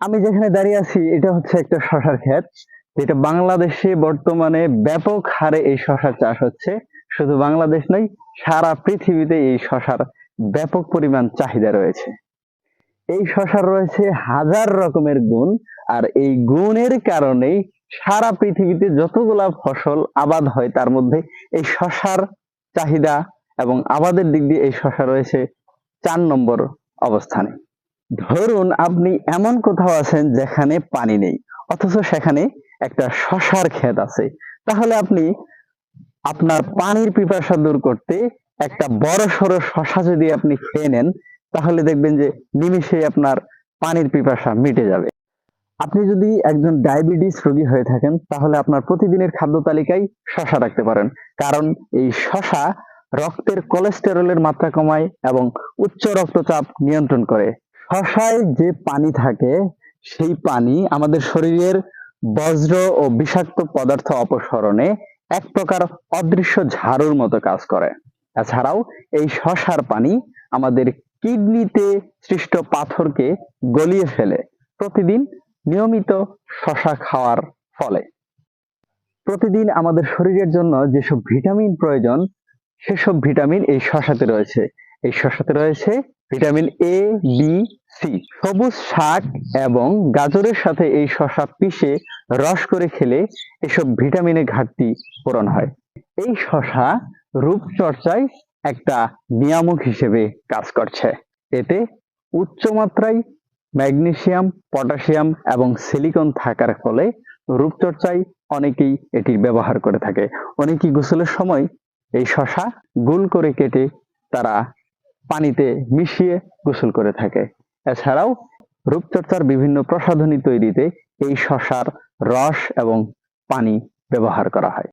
আমি যেখানে দাঁড়িয়ে আছি, এটা হচ্ছে একটা শশার ক্ষেত। যেটা বাংলাদেশে বর্তমানে ব্যাপক হারে এই শশার চাষ হচ্ছে। শুধু বাংলাদেশ নয়, সারা পৃথিবীতে এই শশার ব্যাপক পরিমাণ চাহিদা রয়েছে। এই শশার রয়েছে হাজার রকমের গুণ, আর এই গুণের কারণেই সারা পৃথিবীতে যতগুলা ফসল আবাদ হয়, তার মধ্যে এই শশার চাহিদা এবং আবাদের দিক দিয়ে এই শশা রয়েছে চার নম্বর অবস্থানে। ধরুন আপনি এমন কোথাও আছেন যেখানে পানি নেই, অথচ সেখানে একটা শশার ক্ষেত আছে। তাহলে আপনি আপনার পানির পিপাসা দূর করতে একটা বড় সড়ো শশা যদি আপনি খেয়ে নেন, তাহলে দেখবেন যে নিমিষেই আপনার পানির পিপাসা মিটে যাবে। আপনি যদি একজন ডায়াবেটিস রোগী হয়ে থাকেন, তাহলে আপনার প্রতিদিনের খাদ্য তালিকায় শশা রাখতে পারেন। কারণ এই শশা রক্তের কোলেস্টেরলের মাত্রা কমায় এবং উচ্চ রক্তচাপ নিয়ন্ত্রণ করে। শশায় যে পানি থাকে, সেই পানি আমাদের শরীরের বজ্র ও বিষাক্ত পদার্থ অপসরণে এক প্রকার অদৃশ্য ঝাড়ুর মতো কাজ করে। এছাড়াও এই শশার পানি আমাদের কিডনিতে সৃষ্ট পাথরকে গলিয়ে ফেলে। প্রতিদিন নিয়মিত শশা খাওয়ার ফলে। প্রতিদিন আমাদের শরীরের জন্য যেসব ভিটামিন প্রয়োজন, সেসব ভিটামিন এই শশাতে রয়েছে। এই শশাতে রয়েছে ভিটামিন এ বি সি সবুজ শাক এবং গাজরের সাথে এই শশা পিষে রস করে খেলে এসব ভিটামিনের ঘাটতি পূরণ হয়। এই শশা রূপচর্চায় একটা নিয়ামক হিসেবে কাজ করছে। এতে উচ্চমাত্রায় ম্যাগনেসিয়াম পটাশিয়াম এবং সিলিকন থাকার ফলে রূপচর্চায় অনেকেই এটির ব্যবহার করে থাকে। অনেকেই গোসলের সময় এই শশা গোল করে কেটে তারা পানিতে মিশিয়ে গোসল করে থাকে। এছাড়াও রূপচর্চার বিভিন্ন প্রসাধনী তৈরিতে এই শশার রস এবং পানি ব্যবহার করা হয়।